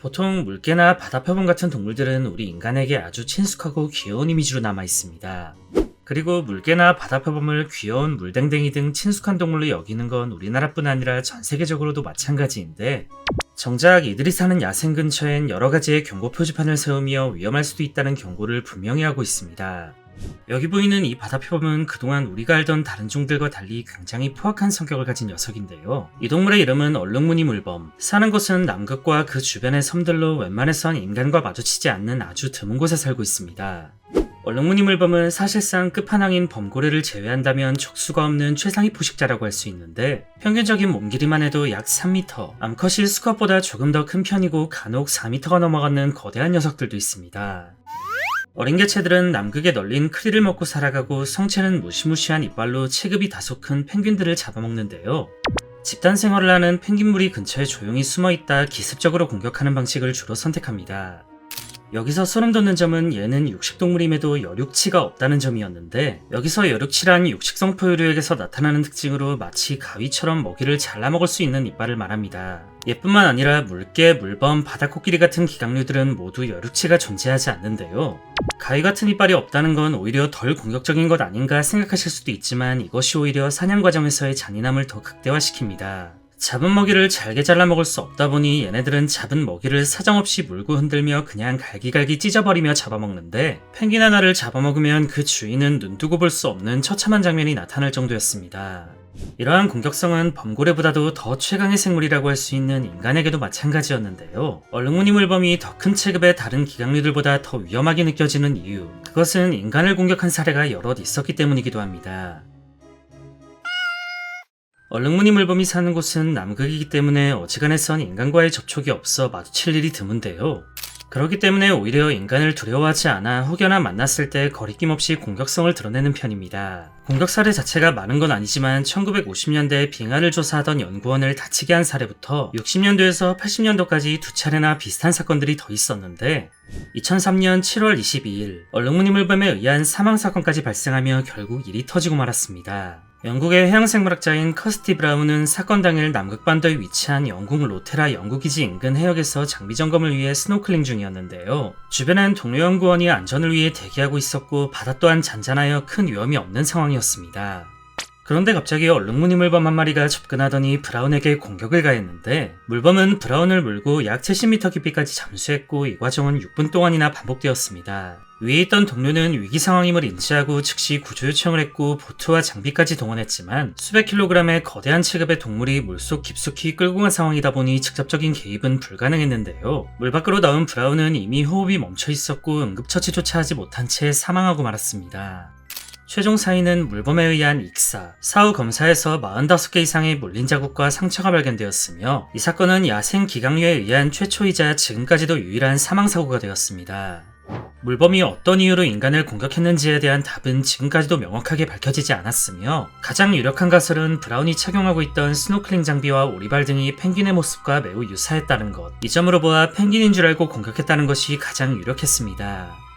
보통 물개나 바다표범 같은 동물들은 우리 인간에게 아주 친숙하고 귀여운 이미지로 남아 있습니다. 그리고 물개나 바다표범을 귀여운 물댕댕이 등 친숙한 동물로 여기는 건 우리나라뿐 아니라 전 세계적으로도 마찬가지인데 정작 이들이 사는 야생 근처엔 여러 가지의 경고 표지판을 세우며 위험할 수도 있다는 경고를 분명히 하고 있습니다. 여기 보이는 이 바다표범은 그동안 우리가 알던 다른 종들과 달리 굉장히 포악한 성격을 가진 녀석인데요. 이 동물의 이름은 얼룩무늬 물범. 사는 곳은 남극과 그 주변의 섬들로 웬만해선 인간과 마주치지 않는 아주 드문 곳에 살고 있습니다. 얼룩무늬 물범은 사실상 끝판왕인 범고래를 제외한다면 족수가 없는 최상위 포식자라고 할 수 있는데 평균적인 몸 길이만 해도 약 3m, 암컷이 수컷보다 조금 더 큰 편이고 간혹 4m가 넘어가는 거대한 녀석들도 있습니다. 어린 개체들은 남극에 널린 크리를 먹고 살아가고 성체는 무시무시한 이빨로 체급이 다소 큰 펭귄들을 잡아먹는데요. 집단 생활을 하는 펭귄무리 근처에 조용히 숨어 있다 기습적으로 공격하는 방식을 주로 선택합니다. 여기서 소름 돋는 점은 얘는 육식동물임에도 여륙치가 없다는 점이었는데 여기서 여륙치란 육식성 포유류에게서 나타나는 특징으로 마치 가위처럼 먹이를 잘라먹을 수 있는 이빨을 말합니다. 얘뿐만 아니라 물개, 물범, 바다코끼리 같은 기강류들은 모두 여륙치가 존재하지 않는데요. 가위 같은 이빨이 없다는 건 오히려 덜 공격적인 것 아닌가 생각하실 수도 있지만 이것이 오히려 사냥 과정에서의 잔인함을 더 극대화시킵니다. 잡은 먹이를 잘게 잘라 먹을 수 없다 보니 얘네들은 잡은 먹이를 사정없이 물고 흔들며 그냥 갈기갈기 찢어버리며 잡아먹는데 펭귄 하나를 잡아먹으면 그 주인은 눈두고 볼 수 없는 처참한 장면이 나타날 정도였습니다. 이러한 공격성은 범고래보다도 더 최강의 생물이라고 할 수 있는 인간에게도 마찬가지였는데요. 얼룩무늬 물범이 더 큰 체급의 다른 기강류들보다 더 위험하게 느껴지는 이유, 그것은 인간을 공격한 사례가 여럿 있었기 때문이기도 합니다. 얼룩무늬 물범이 사는 곳은 남극이기 때문에 어지간해선 인간과의 접촉이 없어 마주칠 일이 드문데요. 그렇기 때문에 오히려 인간을 두려워하지 않아 혹여나 만났을 때 거리낌 없이 공격성을 드러내는 편입니다. 공격 사례 자체가 많은 건 아니지만 1950년대에 빙하를 조사하던 연구원을 다치게 한 사례부터 60년도에서 80년도까지 두 차례나 비슷한 사건들이 더 있었는데 2003년 7월 22일 얼룩무늬 물범에 의한 사망 사건까지 발생하며 결국 일이 터지고 말았습니다. 영국의 해양생물학자인 커스티 브라운은 사건 당일 남극반도에 위치한 영국 로테라 연구기지 인근 해역에서 장비 점검을 위해 스노클링 중이었는데요. 주변엔 동료 연구원이 안전을 위해 대기하고 있었고 바다 또한 잔잔하여 큰 위험이 없는 상황이었습니다. 그런데 갑자기 얼룩무늬 물범 한 마리가 접근하더니 브라운에게 공격을 가했는데 물범은 브라운을 물고 약 70m 깊이까지 잠수했고 이 과정은 6분 동안이나 반복되었습니다. 위에 있던 동료는 위기 상황임을 인지하고 즉시 구조 요청을 했고 보트와 장비까지 동원했지만 수백 킬로그램의 거대한 체급의 동물이 물속 깊숙이 끌고 간 상황이다 보니 직접적인 개입은 불가능했는데요. 물 밖으로 나온 브라운은 이미 호흡이 멈춰 있었고 응급처치조차 하지 못한 채 사망하고 말았습니다. 최종 사인은 물범에 의한 익사, 사후 검사에서 45개 이상의 물린 자국과 상처가 발견되었으며 이 사건은 야생 기강류에 의한 최초이자 지금까지도 유일한 사망사고가 되었습니다. 물범이 어떤 이유로 인간을 공격했는지에 대한 답은 지금까지도 명확하게 밝혀지지 않았으며 가장 유력한 가설은 브라운이 착용하고 있던 스노클링 장비와 오리발 등이 펭귄의 모습과 매우 유사했다는 것. 이 점으로 보아 펭귄인 줄 알고 공격했다는 것이 가장 유력했습니다.